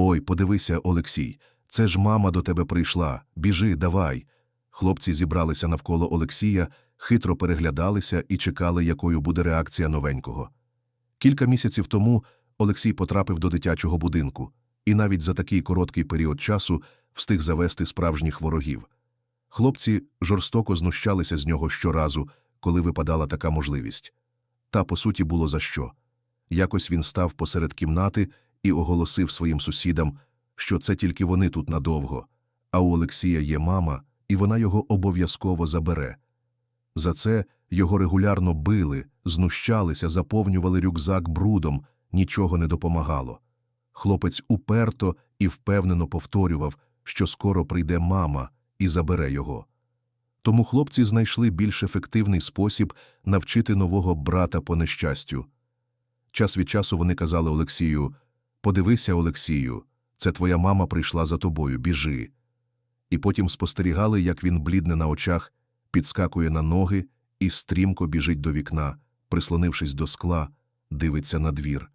Ой, подивися, Олексій, це ж мама до тебе прийшла. Біжи, давай. Хлопці зібралися навколо Олексія, хитро переглядалися і чекали, якою буде реакція новенького. Кілька місяців тому Олексій потрапив до дитячого будинку і навіть за такий короткий період часу встиг завести справжніх ворогів. Хлопці жорстоко знущалися з нього щоразу, коли випадала така можливість. Та, по суті, було за що. Якось він став посеред кімнати і оголосив своїм сусідам, що це тільки вони тут надовго, а у Олексія є мама, і вона його обов'язково забере. За це його регулярно били, знущалися, заповнювали рюкзак брудом, нічого не допомагало. Хлопець уперто і впевнено повторював, що скоро прийде мама і забере його. Тому хлопці знайшли більш ефективний спосіб навчити нового брата по нещастю. Час від часу вони казали Олексію Подивися, Олексію, це твоя мама прийшла за тобою, біжи. І потім спостерігали, як він блідне на очах, підскакує на ноги і стрімко біжить до вікна, прислонившись до скла, дивиться на двір.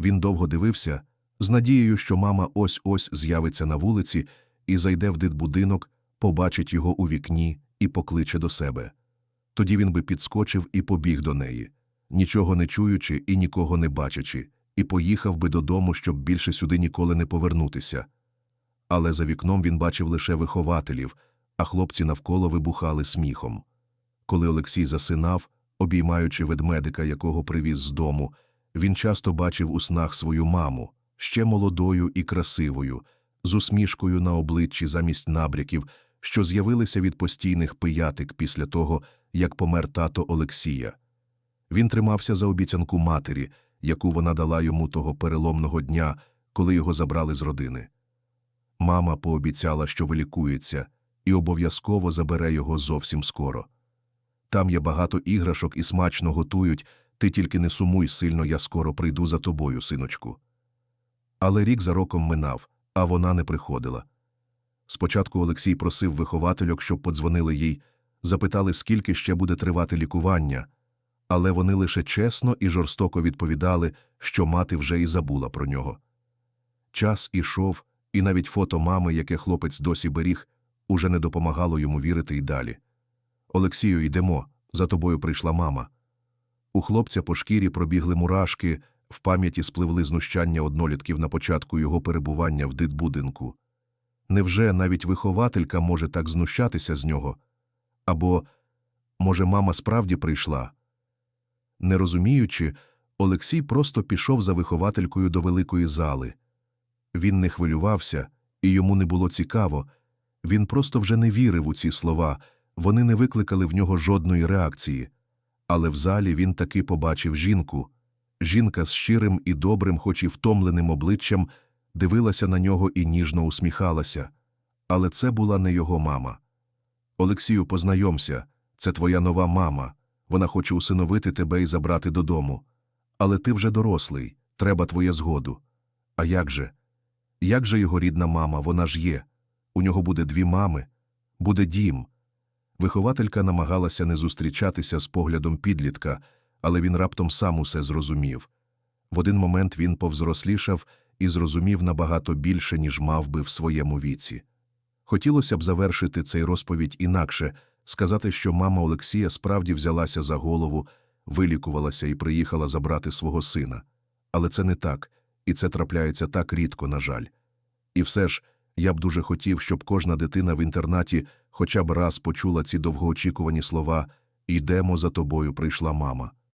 Він довго дивився, з надією, що мама ось-ось з'явиться на вулиці і зайде в дитбудинок, побачить його у вікні і покличе до себе. Тоді він би підскочив і побіг до неї, нічого не чуючи і нікого не бачачи, і поїхав би додому, щоб більше сюди ніколи не повернутися. Але за вікном він бачив лише вихователів, а хлопці навколо вибухали сміхом. Коли Олексій засинав, обіймаючи ведмедика, якого привіз з дому, він часто бачив у снах свою маму, ще молодою і красивою, з усмішкою на обличчі замість набряків, що з'явилися від постійних пиятик після того, як помер тато Олексія. Він тримався за обіцянку матері, яку вона дала йому того переломного дня, коли його забрали з родини. Мама пообіцяла, що вилікується, і обов'язково забере його зовсім скоро. Там є багато іграшок і смачно готують, ти тільки не сумуй сильно, я скоро прийду за тобою, синочку. Але рік за роком минав, а вона не приходила. Спочатку Олексій просив виховательок, щоб подзвонили їй, запитали, скільки ще буде тривати лікування, але вони лише чесно і жорстоко відповідали, що мати вже і забула про нього. Час ішов, і навіть фото мами, яке хлопець досі беріг, уже не допомагало йому вірити й далі. Олексію, йдемо, за тобою прийшла мама. У хлопця по шкірі пробігли мурашки, в пам'яті спливли знущання однолітків на початку його перебування в дитбудинку. Невже навіть вихователька може так знущатися з нього? Або, може, мама справді прийшла? Не розуміючи, Олексій просто пішов за вихователькою до великої зали. Він не хвилювався, і йому не було цікаво. Він просто вже не вірив у ці слова, вони не викликали в нього жодної реакції. Але в залі він таки побачив жінку. Жінка з щирим і добрим, хоч і втомленим обличчям, дивилася на нього і ніжно усміхалася. Але це була не його мама. Олексію, познайомся, це твоя нова мама. Вона хоче усиновити тебе і забрати додому. Але ти вже дорослий, треба твоє згоду. А як же? Як же його рідна мама, вона ж є? У нього буде дві мами, буде дім. Вихователька намагалася не зустрічатися з поглядом підлітка, але він раптом сам усе зрозумів. В один момент він повзрослішав і зрозумів набагато більше, ніж мав би в своєму віці. Хотілося б завершити цей розповідь інакше, сказати, що мама Олексія справді взялася за голову, вилікувалася і приїхала забрати свого сина. Але це не так, і це трапляється так рідко, на жаль. І все ж, я б дуже хотів, щоб кожна дитина в інтернаті хоча б раз почула ці довгоочікувані слова «Йдемо за тобою, прийшла мама».